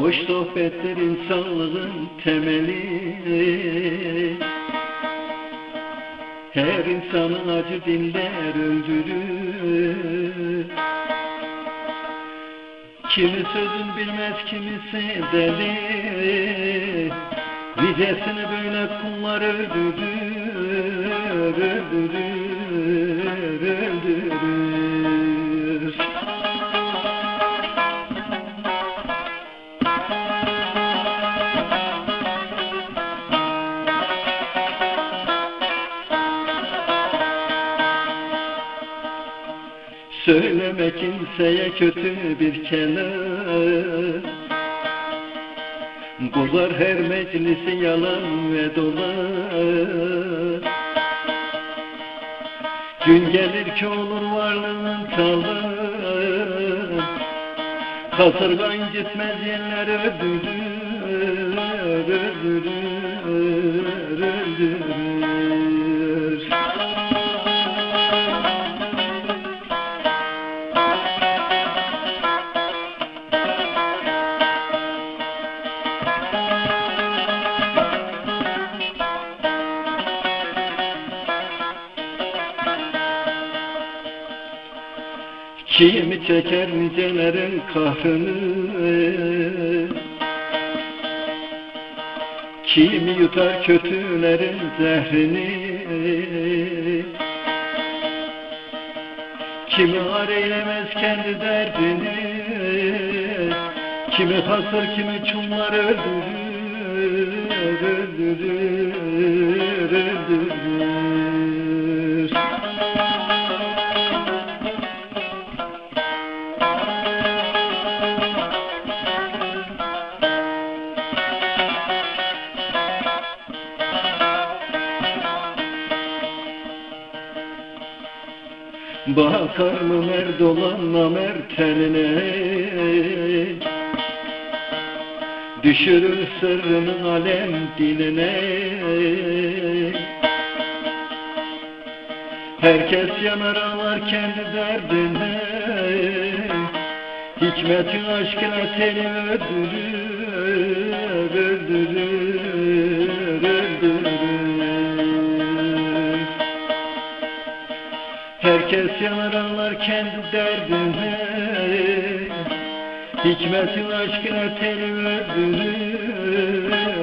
Hoş sohbetler insanlığın temeli. Her insanın acı dinler öldürür. Kimi sözün bilmez kimisi deli. Nicesini böyle kullar öldürür Öldürür, Söyleme kimseye kötü bir kelam. Bozar her meclisi yalan ve dolan. Gün gelir ki olur varlığın talan Kasırgan gitmez yerler öldürür Öldürür, öldürür Kimi çeker nicelerin kahrını Kimi yutar kötülerin zehrini. Kimi ar eylemez kendi derdini. Kimi hasır kimi çumlar öldürür Öldürür, öldürür Bakar mı merd olan namer teline Düşürür sırrını alem diline. Herkes yanar ağlar kendi derdine. Hikmetin aşkına seni öldürür Öldürür, Herkes yanar ağlar kendi derdine Hikmetin aşkına öldürür, öldürür